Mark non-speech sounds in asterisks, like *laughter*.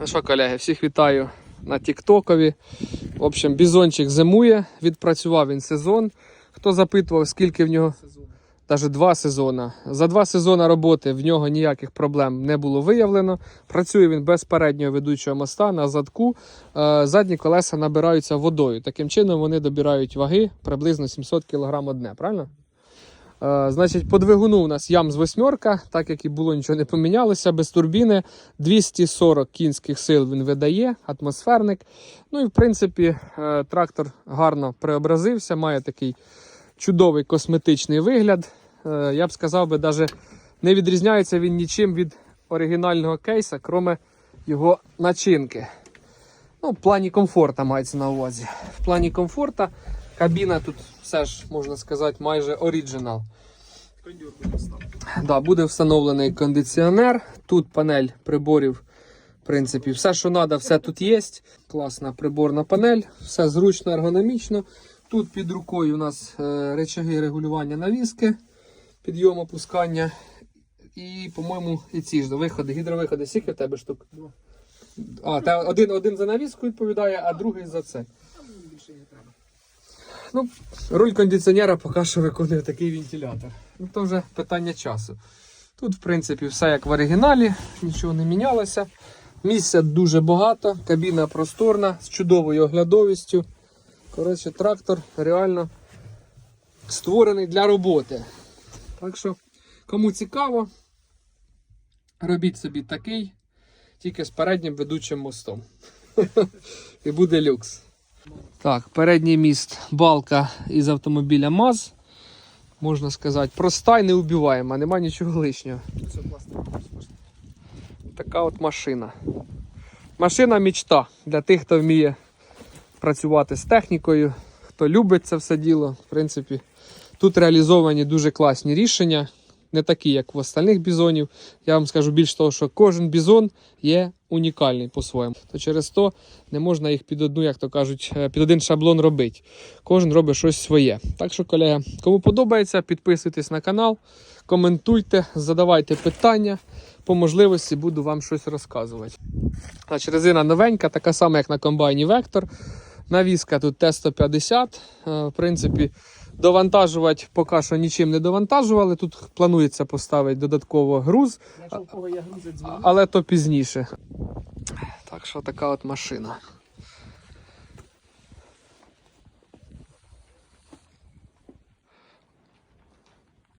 Ну що, колеги, всіх вітаю на Тіктокові. В общем, бізончик зимує, відпрацював він сезон. Хто запитував, скільки в нього навіть два сезони. За два сезони роботи в нього ніяких проблем не було виявлено. Працює він без переднього ведучого моста на задку. Е, Задні колеса набираються водою. Таким чином вони добирають ваги приблизно 700 кг одне, правильно? Е, Значить, по двигуну у нас ям з восьмерка, так як і було, нічого не помінялося, без турбіни. 240 кінських сил він видає, атмосферник. Ну і в принципі, е, трактор гарно преобразився, має такий чудовий косметичний вигляд. Е, Я б сказав би, навіть не відрізняється він нічим від оригінального кейса, кроме його начинки. Ну, в плані комфорта мається на увазі. В плані комфорта кабіна тут все ж можна сказати майже оригінал. Да, буде встановлений кондиціонер. Тут панель приборів. В принципі, все, що треба, все тут є. Класна приборна панель, все зручно, ергономічно. Тут під рукою у нас е, речаги регулювання навіски, підйом опускання. І, по-моєму, і ці ж виходи, гідровиходи. Скільки в тебе штук? А, та один, один за навіску відповідає, а другий за це. Ну, руль кондиціонера поки що виконує такий вентилятор. Ну, то вже питання часу. Тут, в принципі, все як в оригіналі, нічого не мінялося. Місця дуже багато, кабіна просторна, з чудовою оглядовістю. Коротше, трактор реально створений для роботи. Так що, кому цікаво, робіть собі такий, тільки з переднім ведучим мостом. *laughs* І буде люкс. Так, передній міст балка із автомобіля МАЗ. Можна сказати, проста і неубиваєма, нема нічого лишнього. Така от машина. Машина мічта для тих, хто вміє працювати з технікою, хто любить це все діло. В принципі, тут реалізовані дуже класні рішення, не такі, як в остальних бізонів. Я вам скажу більш того, що кожен бізон є унікальний по-своєму. То через то не можна їх під одну, як то кажуть, е, під один шаблон робити. Кожен робить щось своє. Так що, колеги, кому подобається, підписуйтесь на канал, коментуйте, задавайте питання. По можливості буду вам щось розказувати. Значить, резина новенька, така сама, як на комбайні Вектор. Навіска тут Т-150. Е, В принципі, довантажувати поки що нічим не довантажували. Тут планується поставити додатково груз, але то пізніше. Так що така от машина.